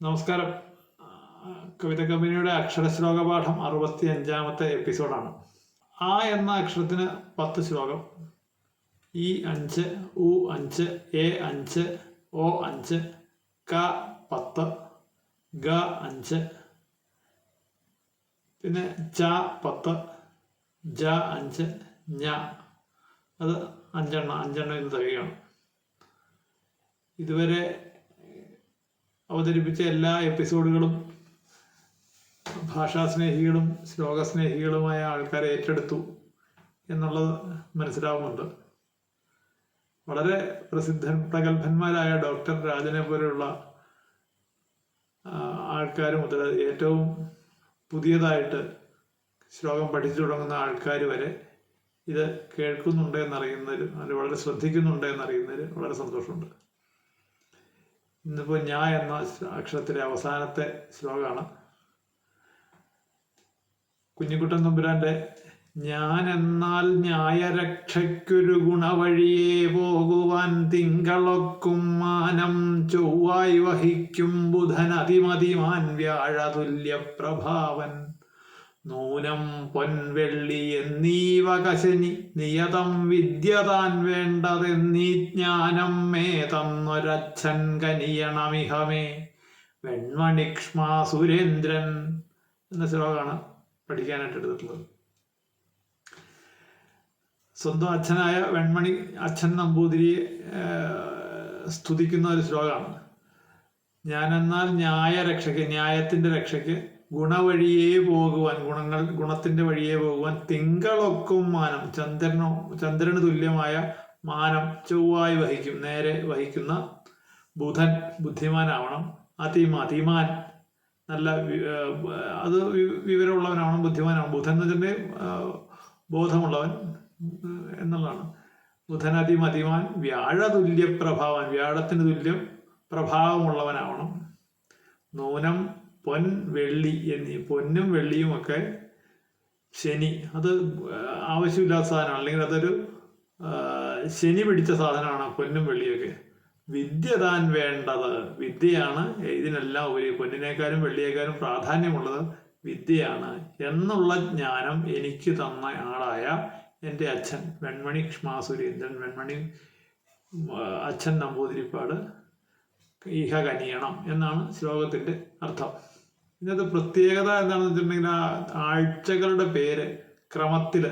നമസ്കാരം. കവിത കമ്പനിയുടെ അക്ഷരശ്ലോക പാഠം അറുപത്തി അഞ്ചാമത്തെ എപ്പിസോഡാണ്. ആ എന്ന അക്ഷരത്തിന് പത്ത് ശ്ലോകം. ഇ അഞ്ച് ഉ അഞ്ച് എ അഞ്ച് ഒ അഞ്ച് ക പത്ത് ഗ അഞ്ച് പിന്നെ ച പത്ത് ജ അഞ്ച് ഞ. അത് അഞ്ചെണ്ണം അഞ്ചെണ്ണം ഇന്ന് തികയാണ് ഇതുവരെ അവതരിപ്പിച്ച എല്ലാ എപ്പിസോഡുകളും ഭാഷാസ്നേഹികളും ശ്ലോകസ്നേഹികളുമായ ആൾക്കാരെ ഏറ്റെടുത്തു എന്നുള്ളത് മനസ്സിലാവുന്നുണ്ട്. വളരെ പ്രസിദ്ധ പ്രഗത്ഭന്മാരായ ഡോക്ടർ രാജനെ പോലെയുള്ള ആൾക്കാർ മുതൽ ഏറ്റവും പുതിയതായിട്ട് ശ്ലോകം പഠിച്ചു തുടങ്ങുന്ന ആൾക്കാർ വരെ ഇത് കേൾക്കുന്നുണ്ട് എന്നറിയുന്നതിൽ വളരെ ശ്രദ്ധിക്കുന്നുണ്ട് എന്നറിയുന്നതിൽ വളരെ സന്തോഷമുണ്ട്. ഇന്നിപ്പോൾ ഞാ എന്ന അക്ഷരത്തിലെ അവസാനത്തെ ശ്ലോകമാണ്. കുഞ്ഞിക്കുട്ടൻ തമ്പുരാന്റെ ഞാൻ എന്നാൽ ന്യായരക്ഷയ്ക്കൊരു ഗുണവഴിയേ പോകുവാൻ തിങ്കളൊക്കും മാനം ചൊവ്വായി വഹിക്കും ബുധൻ അതിമതിമാൻ വ്യാഴതുല്യ പ്രഭാവൻ നൂനം പൊൻവെള്ളി എന്നീ വകശനി നിയതം വിദ്യതാൻ വേണ്ടതെന്നീ ജ്ഞാനം മേ തന്നൊരച്ഛൻ കനിയണമിഹമേ. വെൺമണിക്ഷ്മാ സുരേന്ദ്രൻ എന്ന ശ്ലോകമാണ് പഠിക്കാനായിട്ട് എടുത്തിട്ടുള്ളത്. സ്വന്തം അച്ഛനായ വെൺമണി അച്ഛൻ നമ്പൂതിരിയെ സ്തുതിക്കുന്ന ഒരു ശ്ലോകമാണ്. ഞാനെന്നാൽ ന്യായരക്ഷയ്ക്ക് ന്യായത്തിന്റെ രക്ഷയ്ക്ക് ഗുണവഴിയേ പോകുവാൻ ഗുണങ്ങൾ ഗുണത്തിന്റെ വഴിയേ പോകുവാൻ തിങ്കളൊക്കും മാനം ചന്ദ്രനോ ചന്ദ്രന് തുല്യമായ മാനം ചൊവ്വായി വഹിക്കും. നേരെ വഹിക്കുന്ന ബുധൻ ബുദ്ധിമാനാവണം. അതിമ അതിമാൻ നല്ല അത് വിവരമുള്ളവനാവണം ബുദ്ധിമാനാവണം. ബുധൻ എന്ന് വെച്ചിട്ടുണ്ടെങ്കിൽ ബോധമുള്ളവൻ എന്നുള്ളതാണ്. എന്നുള്ളതാണ് ബുധൻ വ്യാഴ തുല്യ പ്രഭാവൻ വ്യാഴത്തിന് തുല്യം പ്രഭാവമുള്ളവനാവണം. നൂനം പൊൻ വെള്ളി എന്നീ പൊന്നും വെള്ളിയും ഒക്കെ ശനി. അത് ആവശ്യമില്ലാത്ത സാധനമാണ്. അല്ലെങ്കിൽ അതൊരു ശനി പിടിച്ച സാധനമാണ് പൊന്നും വെള്ളിയൊക്കെ. വിദ്യ താൻ വേണ്ടത്. വിദ്യയാണ് ഇതിനെല്ലാം ഉപരി പൊന്നിനേക്കാളും വെള്ളിയേക്കാളും പ്രാധാന്യമുള്ളത് വിദ്യയാണ് എന്നുള്ള ജ്ഞാനം എനിക്ക് തന്ന ആളായ എന്റെ അച്ഛൻ വെൺമണി ക്ഷ്മാ സുരേന്ദ്രൻ വെൺമണി അച്ഛൻ നമ്പൂതിരിപ്പാട് ഈഹ കനിയണം എന്നാണ് ശ്ലോകത്തിന്റെ അർത്ഥം. ഇതിനകത്ത് പ്രത്യേകത എന്താണെന്ന് വെച്ചിട്ടുണ്ടെങ്കിൽ ആ ആഴ്ചകളുടെ പേര് ക്രമത്തിൽ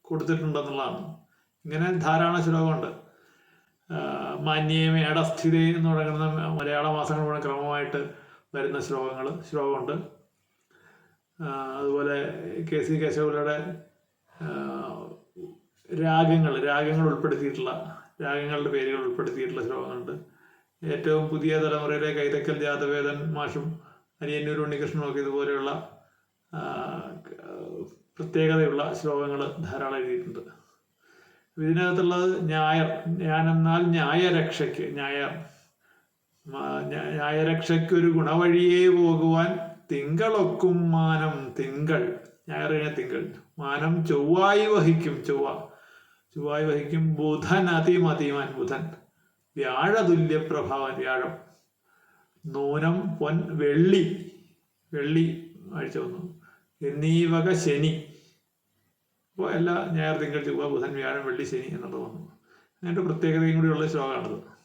കൊടുത്തിട്ടുണ്ടെന്നുള്ളതാണ്. ഇങ്ങനെ ധാരാളം ശ്ലോകമുണ്ട്. മാന്യമേ അടസ്ഥിതി എന്ന് തുടങ്ങുന്ന മലയാള മാസങ്ങൾ മുഴുവൻ ക്രമമായിട്ട് വരുന്ന ശ്ലോകങ്ങൾ ശ്ലോകമുണ്ട്. അതുപോലെ കെ സി കേശവരുടെ രാഗങ്ങൾ രാഗങ്ങൾ ഉൾപ്പെടുത്തിയിട്ടുള്ള രാഗങ്ങളുടെ പേരുകൾ ഉൾപ്പെടുത്തിയിട്ടുള്ള ശ്ലോകങ്ങളുണ്ട്. ഏറ്റവും പുതിയ തലമുറയിലെ കൈതക്കൽ ജാതവേദൻ മാഷും അനിയന്നൂർ ഉണ്ണികൃഷ്ണനൊക്കെ ഇതുപോലെയുള്ള പ്രത്യേകതയുള്ള ശ്ലോകങ്ങൾ ധാരാളം എഴുതിയിട്ടുണ്ട്. ഇതിനകത്തുള്ളത് ഞായർ ഞാനെന്നാൽ ന്യായരക്ഷയ്ക്ക് ഞായർ ന്യായരക്ഷയ്ക്ക് ഒരു ഗുണവഴിയേ പോകുവാൻ തിങ്കളൊക്കും മാനം തിങ്കൾ. ഞായറിനെ തിങ്കൾ. മാനം ചൊവ്വായി വഹിക്കും ചൊവ്വ. ചൊവ്വായി വഹിക്കും ബുധൻ അതിമതിമാൻ ബുധൻ. വ്യാഴതുല്യ പ്രഭാവൻ വ്യാഴം. നൂനം പൊൻ വെള്ളി. വെള്ളി ആഴ്ച വന്നു. എന്നീ വക ശനി. അപ്പോൾ എല്ലാ ഞായർ തിങ്കൾ ചൊവ്വ ബുധൻ വ്യാഴം വെള്ളി ശനി എന്നുള്ളത് വന്നു. അതിന്റെ പ്രത്യേകതയും കൂടിയുള്ള ശ്ലോകമാണിത്.